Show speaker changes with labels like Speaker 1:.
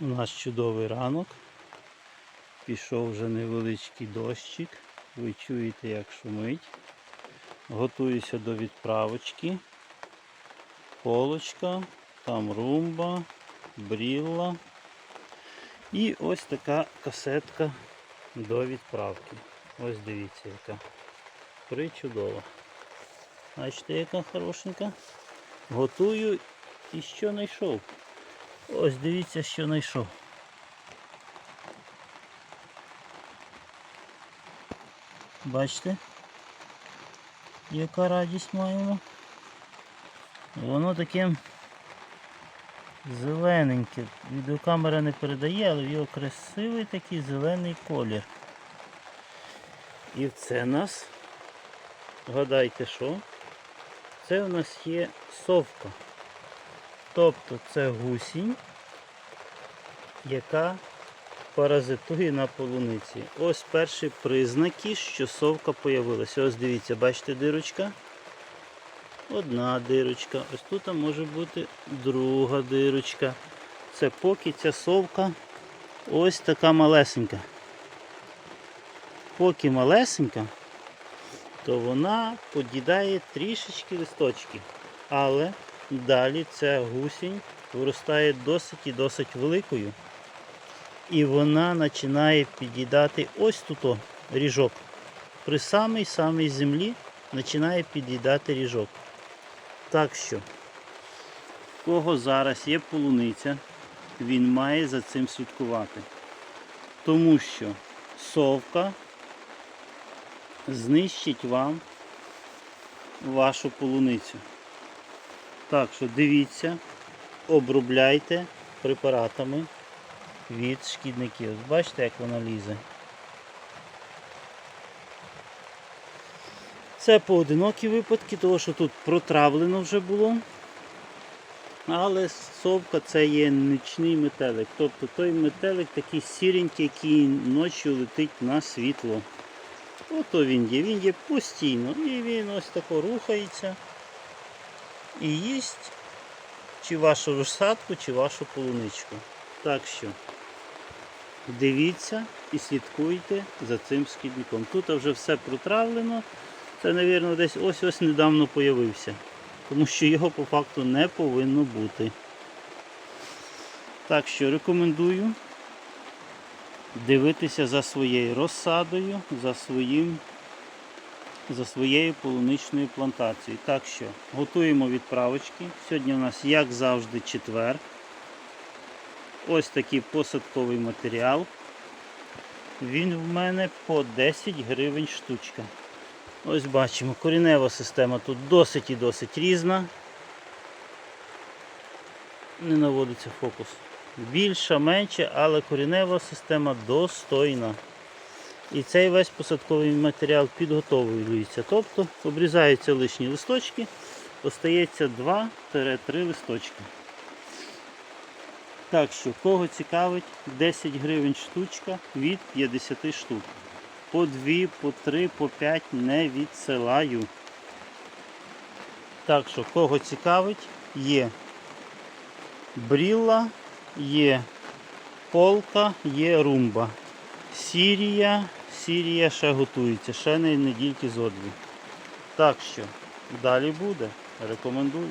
Speaker 1: У нас чудовий ранок. Пішов вже невеличкий дощик. Ви чуєте, як шумить. Готуюся до відправочки. Полочка, там румба, брілла. І ось така касетка до відправки. Ось дивіться, яка причудова. Бачите, яка хорошенька. Готую і що знайшов. Ось дивіться, що знайшов. Бачите? Яка радість маємо. Воно таке зелененьке. Відеокамера не передає, але в його красивий такий зелений колір. І це нас, гадайте що? Це у нас є совка. Тобто це гусінь, яка паразитує на полуниці. Ось перші признаки, що совка появилася. Ось дивіться, бачите дирочка? Одна дирочка. Ось тут може бути друга дирочка. Це поки ця совка ось така малесенька. Поки малесенька, то вона подідає трішечки листочки. Але далі ця гусінь виростає досить і досить великою. І вона починає під'їдати ось тут ріжок. При самій самій землі починає під'їдати ріжок. Так що, кого зараз є полуниця, він має за цим слідкувати. Тому що совка знищить вам вашу полуницю. Так що дивіться, обробляйте препаратами від шкідників. Бачите, як вона лізе. Це поодинокі випадки, тому що тут протравлено вже було. Але совка це є нічний метелик. Тобто той метелик такий сіренький, який ночі летить на світло. Ото він є, він є постійно. І він ось тако рухається і їсть чи вашу розсадку, чи вашу полуничку. Так що дивіться і слідкуйте за цим шкідником. Тут вже все протравлено. Це, мабуть, десь ось-ось недавно появився. Тому що його по факту не повинно бути. Так що рекомендую дивитися за своєю розсадою, за своїм, за своєю полуничною плантацією. Так що готуємо відправочки. Сьогодні у нас, як завжди, четвер. Ось такий посадковий матеріал. Він в мене по 10 гривень штучка. Ось бачимо, корінева система тут досить і досить різна. Не наводиться фокус. Більша, менша, але корінева система достойна. І цей весь посадковий матеріал підготовлюється. Тобто обрізаються лишні листочки, остається 2-3 листочки. Так що, кого цікавить, 10 гривень штучка від 50 штук. По 2, по 3, по 5 не відсилаю. Так що, кого цікавить, є брілла, є полка, є румба. Сірія, Сірія ще готується, ще не недільки зо дві. Так що, далі буде. Рекомендую.